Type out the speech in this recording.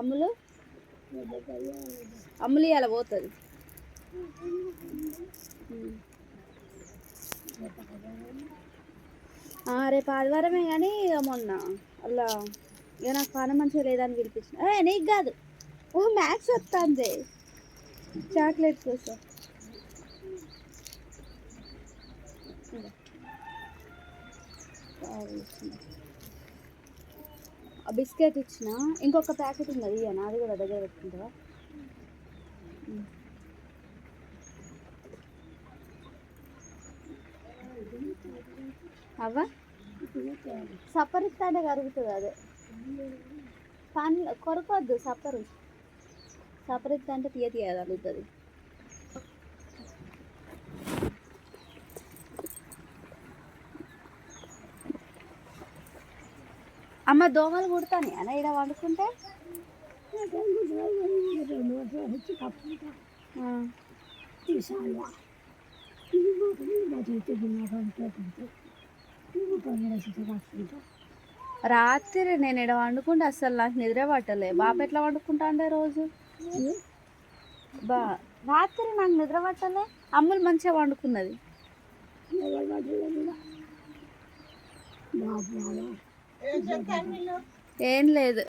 అమ్ములు? అమ్ములు ఇవాళ పోతుంది. రేపు ఆదివారమే కానీ ఇక మొన్న అలా ఇక నాకు పాన మంచిగా లేదని పిలిపించిన. ఏ నీకు కాదు. ఓ మ్యాథ్స్ వస్తుంది చాక్లెట్ కోసం. బిస్కెట్ ఇచ్చిన. ఇంకొక ప్యాకెట్ ఉంది అది నాది కూడా దగ్గర పెట్టుకుంటావా? అవ్వ సప్పర్ సప్పరిస్తానే కరుగుతుంది అదే. పాన్ కొరకొద్దు సప్పరు. సపరేట్ అంటే తీయ తీయ కలుగుతుంది అమ్మ దోమలు కుడతాను అన్న ఇక్కడ వండుకుంటే? రాత్రి నేను ఇక్కడ వండుకుంటే అసలు నాకు నిద్ర పట్టలే. బాబు ఎట్లా వండుకుంటా అంటే రోజు? బా రాత్రి నాకు నిద్ర పట్టలే. అమ్ములు మంచిగా వండుకున్నది. ఏం లేదు.